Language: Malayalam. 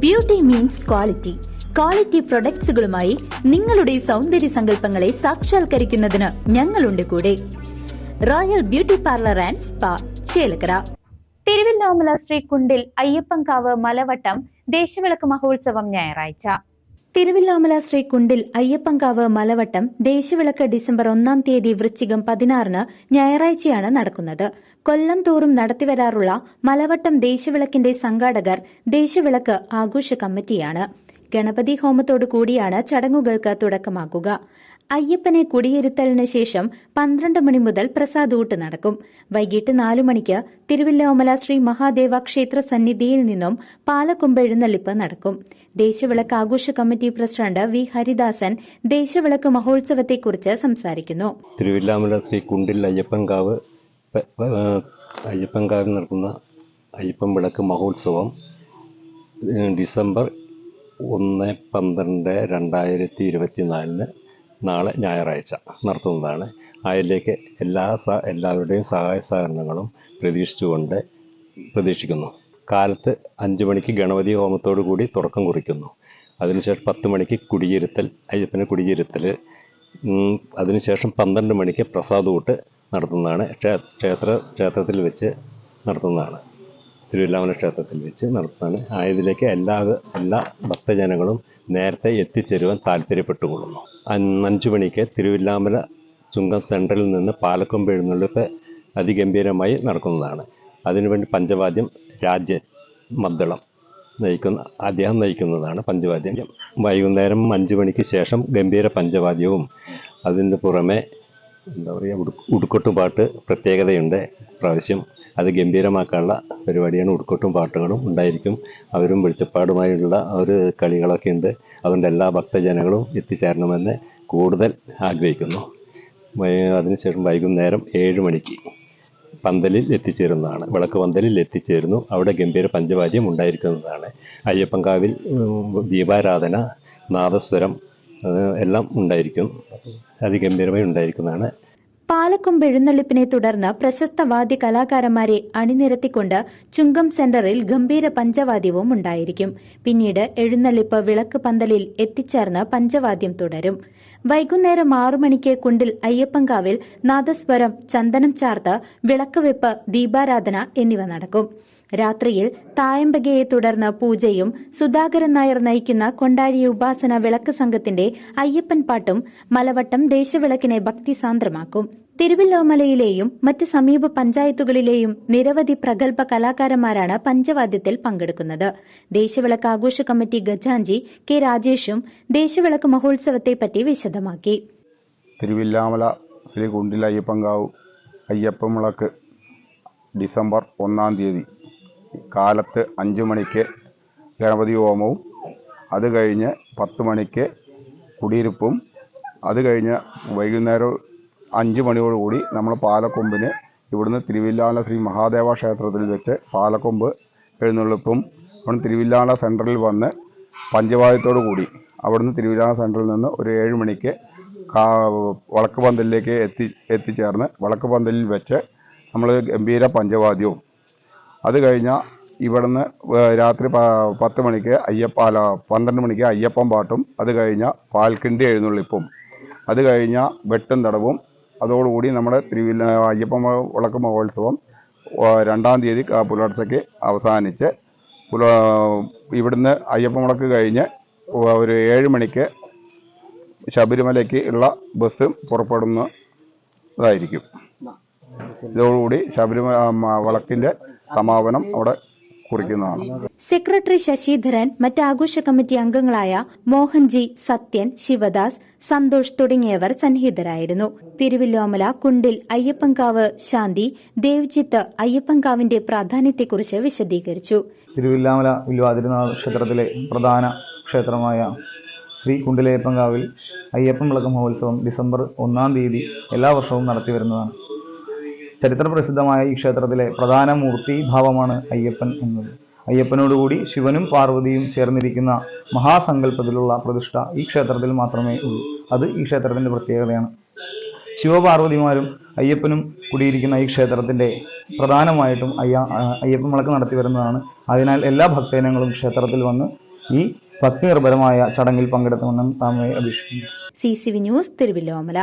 ബ്യൂട്ടി മീൻസ് ക്വാളിറ്റി ക്വാളിറ്റി പ്രൊഡക്ട്സുകളുമായി നിങ്ങളുടെ സൗന്ദര്യ സങ്കല്പങ്ങളെ സാക്ഷാത്കരിക്കുന്നതിന് ഞങ്ങളുണ്ട് കൂടെ. Royal beauty parlour and spa Chelakkara. Thiruvallamala Sree Kundil Ayyappankavu Malavattam ദേശവിളക്ക് മഹോത്സവം ഞായറാഴ്ച. തിരുവല്ലോമല ശ്രീ കുണ്ടിൽ അയ്യപ്പങ്കാവ് മലവട്ടം ദേശവിളക്ക് ഡിസംബർ ഒന്നാം തീയതി വൃശ്ചികം പതിനാറിന് ഞായറാഴ്ചയാണ് നടക്കുന്നത്. കൊല്ലം തോറും നടത്തിവരാറുള്ള മലവട്ടം ദേശവിളക്കിന്റെ സംഘാടകർ ദേശവിളക്ക് ആഘോഷ കമ്മിറ്റിയാണ്. ഗണപതി ഹോമത്തോടു കൂടിയാണ് ചടങ്ങുകൾക്ക് തുടക്കമാകുക. അയ്യപ്പനെ കുടിയിരുത്തലിന് ശേഷം പന്ത്രണ്ട് മണി മുതൽ പ്രസാദൂട്ട് നടക്കും. വൈകിട്ട് നാലു മണിക്ക് തിരുവല്ലോമല ശ്രീ മഹാദേവ ക്ഷേത്ര സന്നിധിയിൽ നിന്നും പാലക്കൊമ്പ് എഴുന്നള്ളിപ്പ് നടക്കും. ദേശവിളക്ക് ആഘോഷ committee president V Haridasan Deshavilakku മഹോത്സവത്തെക്കുറിച്ച് സംസാരിക്കുന്നു. തിരുവില്ലാമല ശ്രീ കുണ്ടിൽ അയ്യപ്പൻകാവ് അയ്യപ്പൻകാവിൽ നടക്കുന്ന അയ്യപ്പൻ വിളക്ക് മഹോത്സവം ഡിസംബർ ഒന്ന് പന്ത്രണ്ട് രണ്ടായിരത്തി ഇരുപത്തി നാലിന് നാളെ ഞായറാഴ്ച നടത്തുന്നതാണ്. അതിലേക്ക് എല്ലാ സ എല്ലാവരുടെയും സഹായ സഹകരണങ്ങളും പ്രതീക്ഷിച്ചുകൊണ്ട് പ്രതീക്ഷിക്കുന്നു. കാലത്ത് അഞ്ച് മണിക്ക് ഗണപതി ഹോമത്തോടു കൂടി തുടക്കം കുറിക്കുന്നു. അതിനുശേഷം പത്ത് മണിക്ക് കുടിയിരുത്തൽ അയ്യപ്പനെ കുടിയിരുത്തൽ അതിനുശേഷം പന്ത്രണ്ട് മണിക്ക് പ്രസാദൂട്ട് നടത്തുന്നതാണ്. ക്ഷേത്ര ക്ഷേത്രത്തിൽ വെച്ച് നടത്തുന്നതാണ്. തിരുവല്ലാമല ക്ഷേത്രത്തിൽ വെച്ച് നടത്തുന്നതാണ്. ആയതിലേക്ക് എല്ലാ എല്ലാ ഭക്തജനങ്ങളും നേരത്തെ എത്തിച്ചേരുവാൻ താല്പര്യപ്പെട്ടുകൊള്ളുന്നു. അഞ്ച് മണിക്ക് തിരുവില്ലാമല ചുങ്കം സെൻട്രലിൽ നിന്ന് പാലക്കൊമ്പ് എഴുന്നള്ളിപ്പ് അതിഗംഭീരമായി നടക്കുന്നതാണ്. അതിനുവേണ്ടി പഞ്ചവാദ്യം രാജ്യൻ മദ്ദളം നയിക്കുന്ന അദ്ദേഹം നയിക്കുന്നതാണ് പഞ്ചവാദ്യം. വൈകുന്നേരം അഞ്ച് മണിക്ക് ശേഷം ഗംഭീര പഞ്ചവാദ്യവും അതിന് പുറമെ എന്താ പറയുക ഉടു ഉടുക്കൊട്ടും പാട്ട് പ്രത്യേകതയുണ്ട്. പ്രാവശ്യം അത് ഗംഭീരമാക്കാനുള്ള പരിപാടിയാണ് ഉടുക്കൊട്ടും പാട്ടുകളും ഉണ്ടായിരിക്കും. അവരും വെളിച്ചപ്പാടുമായുള്ള ഒരു കളികളൊക്കെ ഉണ്ട്. അതുകൊണ്ട് എല്ലാ ഭക്തജനങ്ങളും എത്തിച്ചേരണമെന്ന് കൂടുതൽ ആഗ്രഹിക്കുന്നു. അതിനുശേഷം വൈകുന്നേരം ഏഴ് മണിക്ക് പന്തലിൽ എത്തിച്ചേരുന്നതാണ്. വിളക്ക് പന്തലിൽ എത്തിച്ചേരുന്നു. അവിടെ ഗംഭീര പഞ്ചവാദ്യം ഉണ്ടായിരിക്കുന്നതാണ്. അയ്യപ്പൻകാവിൽ ദീപാരാധന നാദസ്വരം എല്ലാം ഉണ്ടായിരിക്കും. അതിഗംഭീരമായി ഉണ്ടായിരിക്കുന്നതാണ്. പാലക്കൊമ്പ് എഴുന്നള്ളിപ്പിനെ തുടർന്ന് പ്രശസ്ത വാദ്യ കലാകാരന്മാരെ അണിനിരത്തിക്കൊണ്ട് ചുങ്കം സെന്ററിൽ ഗംഭീര പഞ്ചവാദ്യവും ഉണ്ടായിരിക്കും. പിന്നീട് എഴുന്നള്ളിപ്പ് വിളക്ക് പന്തലിൽ എത്തിച്ചേർന്ന് പഞ്ചവാദ്യം തുടരും. വൈകുന്നേരം ആറു മണിക്ക് കുണ്ടിൽ അയ്യപ്പങ്കാവിൽ നാദസ്വരം ചന്ദനം ചാർത്ത് വിളക്ക് വെപ്പ് ദീപാരാധന എന്നിവ നടക്കും. രാത്രിയിൽ തായമ്പകയെ തുടർന്ന് പൂജയും സുധാകരൻ നായർ നയിക്കുന്ന കൊണ്ടാഴി ഉപാസന വിളക്ക് സംഘത്തിന്റെ അയ്യപ്പൻ പാട്ടും മലവട്ടം ദേശവിളക്കിനെ ഭക്തിസാന്ദ്രമാക്കും തിരുവല്ലോമലയിലെയും മറ്റ് സമീപ പഞ്ചായത്തുകളിലെയും നിരവധി പ്രഗത്ഭ കലാകാരന്മാരാണ് പഞ്ചവാദ്യത്തിൽ പങ്കെടുക്കുന്നത്. ദേശവിളക്ക് ആഘോഷ കമ്മിറ്റി ഗജാഞ്ചി കെ രാജേഷും ദേശവിളക്ക് മഹോത്സവത്തെപ്പറ്റി വിശദമാക്കി. തിരുവില്ലാമല ശ്രീ കുണ്ടിൽ അയ്യപ്പൻകാവ് അയ്യപ്പൻ വിളക്ക് ഡിസംബർ ഒന്നാം തീയതി. കാലത്ത് അഞ്ച് മണിക്ക് ഗണപതി ഹോമവും അത് കഴിഞ്ഞ് പത്ത് മണിക്ക് കുടിയിരുപ്പും അത് കഴിഞ്ഞ് വൈകുന്നേരം അഞ്ച് മണിയോടുകൂടി നമ്മൾ പാലക്കൊമ്പിന് ഇവിടുന്ന് തിരുവില്ലാല ശ്രീ മഹാദേവ ക്ഷേത്രത്തിൽ വെച്ച് പാലക്കൊമ്പ് എഴുന്നള്ളിപ്പും അവിടെ തിരുവില്ലാല സെന്ററിൽ വന്ന് പഞ്ചവായത്തോടു കൂടി അവിടുന്ന് തിരുവില്ലാല സെന്ററിൽ നിന്ന് ഒരു ഏഴ് മണിക്ക് വളക്ക് പന്തലിലേക്ക് എത്തി എത്തിച്ചേർന്ന് വളക്ക് പന്തലിൽ വെച്ച് നമ്മൾ ഗംഭീര പഞ്ചവാദ്യവും. അത് കഴിഞ്ഞാൽ ഇവിടുന്ന് രാത്രി പത്ത് മണിക്ക് അയ്യപ്പ അല്ല പന്ത്രണ്ട് മണിക്ക് അയ്യപ്പം പാട്ടും അത് കഴിഞ്ഞാൽ പാൽക്കിണ്ടി എഴുന്നള്ളിപ്പും അത് കഴിഞ്ഞാൽ വെട്ടും തടവും അതോടുകൂടി നമ്മുടെ തിരുവില്ല അയ്യപ്പ വിളക്ക് മഹോത്സവം രണ്ടാം തീയതി പുലർച്ചയ്ക്ക് അവസാനിച്ച് പുല ഇവിടുന്ന് അയ്യപ്പ വിളക്ക് കഴിഞ്ഞ് ഒരു ഏഴ് മണിക്ക് ശബരിമലയ്ക്ക് ഉള്ള ബസ് പുറപ്പെടുന്നതായിരിക്കും ഇതോടുകൂടി ശബരിമല വിളക്കിന്റെ സമാപനം അവിടെ കുറിക്കുന്നതാണ്. സെക്രട്ടറി ശശിധരൻ മറ്റ് ആഘോഷ കമ്മിറ്റി അംഗങ്ങളായ മോഹൻജി സത്യൻ ശിവദാസ് സന്തോഷ് തുടങ്ങിയവർ സന്നിഹിതരായിരുന്നു. തിരുവില്ലോമല കുണ്ടിൽ അയ്യപ്പൻകാവ് ശാന്തി ദേവ്ജിത്ത് അയ്യപ്പൻകാവിന്റെ പ്രാധാന്യത്തെക്കുറിച്ച് വിശദീകരിച്ചു. തിരുവില്ലാമല വില്വാതിരുനാൾ ക്ഷേത്രത്തിലെ പ്രധാന ക്ഷേത്രമായ ശ്രീ കുണ്ടിലയ്യപ്പൻകാവിൽ അയ്യപ്പൻ വിളക്ക് മഹോത്സവം ഡിസംബർ ഒന്നാം തീയതി എല്ലാ വർഷവും നടത്തി വരുന്നതാണ്. ചരിത്ര പ്രസിദ്ധമായ ഈ ക്ഷേത്രത്തിലെ പ്രധാന മൂർത്തി ഭാവമാണ് അയ്യപ്പൻ എന്നത്. അയ്യപ്പനോടുകൂടി ശിവനും പാർവതിയും ചേർന്നിരിക്കുന്ന മഹാസങ്കല്പത്തിലുള്ള പ്രതിഷ്ഠ ഈ ക്ഷേത്രത്തിൽ മാത്രമേ ഉള്ളൂ. അത് ഈ ക്ഷേത്രത്തിന്റെ പ്രത്യേകതയാണ്. ശിവപാർവതിമാരും അയ്യപ്പനും കൂടിയിരിക്കുന്ന ഈ ക്ഷേത്രത്തിന്റെ പ്രധാനമായിട്ടും അയ്യ അയ്യപ്പൻ വിളക്ക് നടത്തി വരുന്നതാണ്. അതിനാൽ എല്ലാ ഭക്തജനങ്ങളും ക്ഷേത്രത്തിൽ വന്ന് ഈ ഭക്തി നിർഭരമായ ചടങ്ങിൽ പങ്കെടുത്തുമെന്നും താമരെ അപേക്ഷിക്കുന്നു. C C V news Thiruvilwamala